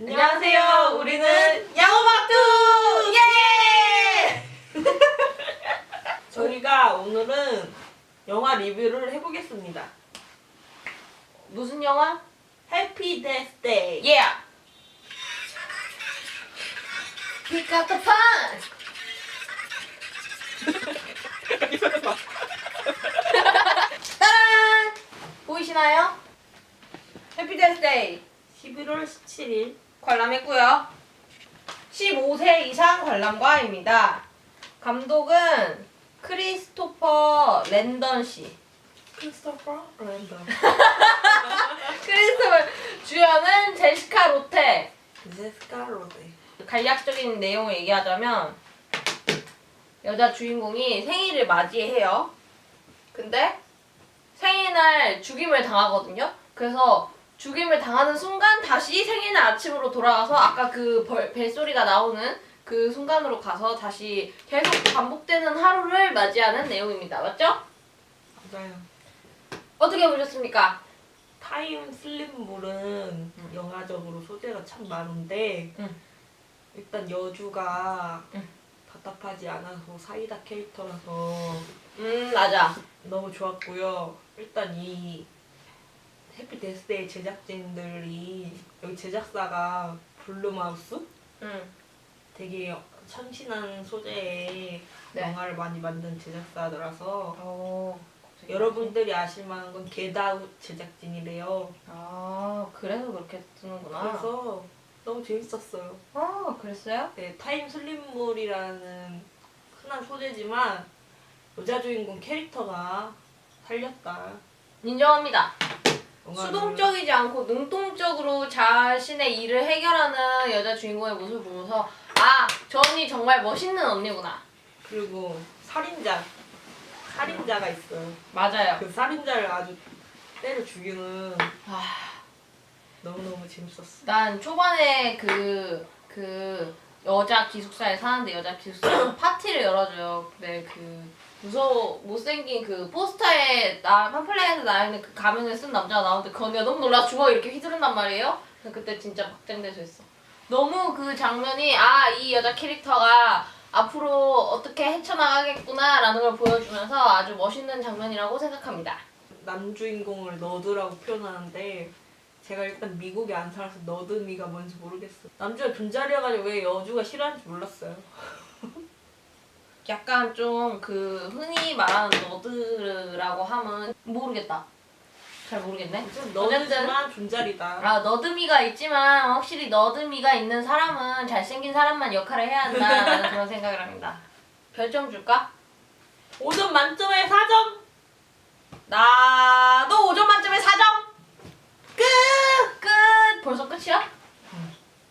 안녕하세요. 우리는 양호박두! 예! 저희가 오늘은 영화 리뷰를 해보겠습니다. 무슨 영화? 해피 데스데이. 예! Pick up the phone! 따란! 보이시나요? 해피 데스데이 11월 17일. 관람했고요. 15세 이상 관람과입니다. 감독은 크리스토퍼 랜던 씨. 크리스토퍼 랜덤. 크리스토퍼 주연은 제시카 로테. 제스카 로데. 간략적인 내용을 얘기하자면 여자 주인공이 생일을 맞이해요. 근데 생일날 죽임을 당하거든요. 그래서 죽임을 당하는 순간 다시 생일날 아침으로 돌아가서 아까 그 벌, 벨소리가 나오는 그 순간으로 가서 다시 계속 반복되는 하루를 맞이하는 내용입니다. 맞죠? 맞아요. 어떻게 보셨습니까? 타임 슬립물은 영화적으로 소재가 참 많은데 응. 일단 여주가 응. 답답하지 않아서 사이다 캐릭터라서 음 맞아. 너무 좋았고요. 일단 이 해피 데스데이 제작진들이 여기 제작사가 블루마우스 음 되게 참신한 소재의 네. 영화를 많이 만든 제작사더라서 어. 여러분들이 아실 만한 건 겟아웃 제작진이래요. 아 그래서 그렇게 뜨는구나. 그래서 너무 재밌었어요. 아 그랬어요? 네, 타임 슬립물이라는 흔한 소재지만 여자 주인공 캐릭터가 살렸다. 인정합니다. 수동적이지 않고 능동적으로 자신의 일을 해결하는 여자 주인공의 모습을 보면서 아, 저 언니 정말 멋있는 언니구나. 그리고 살인자 살인자가 있어요. 맞아요. 그 살인자를 아주 때려 죽이는 아, 너무 너무 재밌었어. 난 초반에 그, 그 여자 기숙사에 사는데 여자 기숙사에서 파티를 열어줘요. 근데 그 무서워 못생긴 그 포스터에 나 팜플렛에서 나와 있는 그 가면을 쓴 남자가 나오는데 그 언니가 너무 놀라서 주먹 이렇게 휘두른단 말이에요. 그래서 그때 진짜 박장대소 했어. 너무 그 장면이 아 이 여자 캐릭터가 앞으로 어떻게 헤쳐나가겠구나라는 걸 보여주면서 아주 멋있는 장면이라고 생각합니다. 남주인공을 너드라고 표현하는데 제가 일단 미국에 안 살아서 너드미가 뭔지 모르겠어요. 남주가 존잘이어가지고 왜 여주가 싫어하는지 몰랐어요. 약간 좀 그 흔히 말하는 너드라고 하면 모르겠다. 잘 모르겠네. 어쨌든 너드지만 존잘이다. 아 너드미가 있지만 확실히 너드미가 있는 사람은 잘생긴 사람만 역할을 해야 한다라는 그런 생각을 합니다. 별점 줄까? 5점 만점에 4점! 나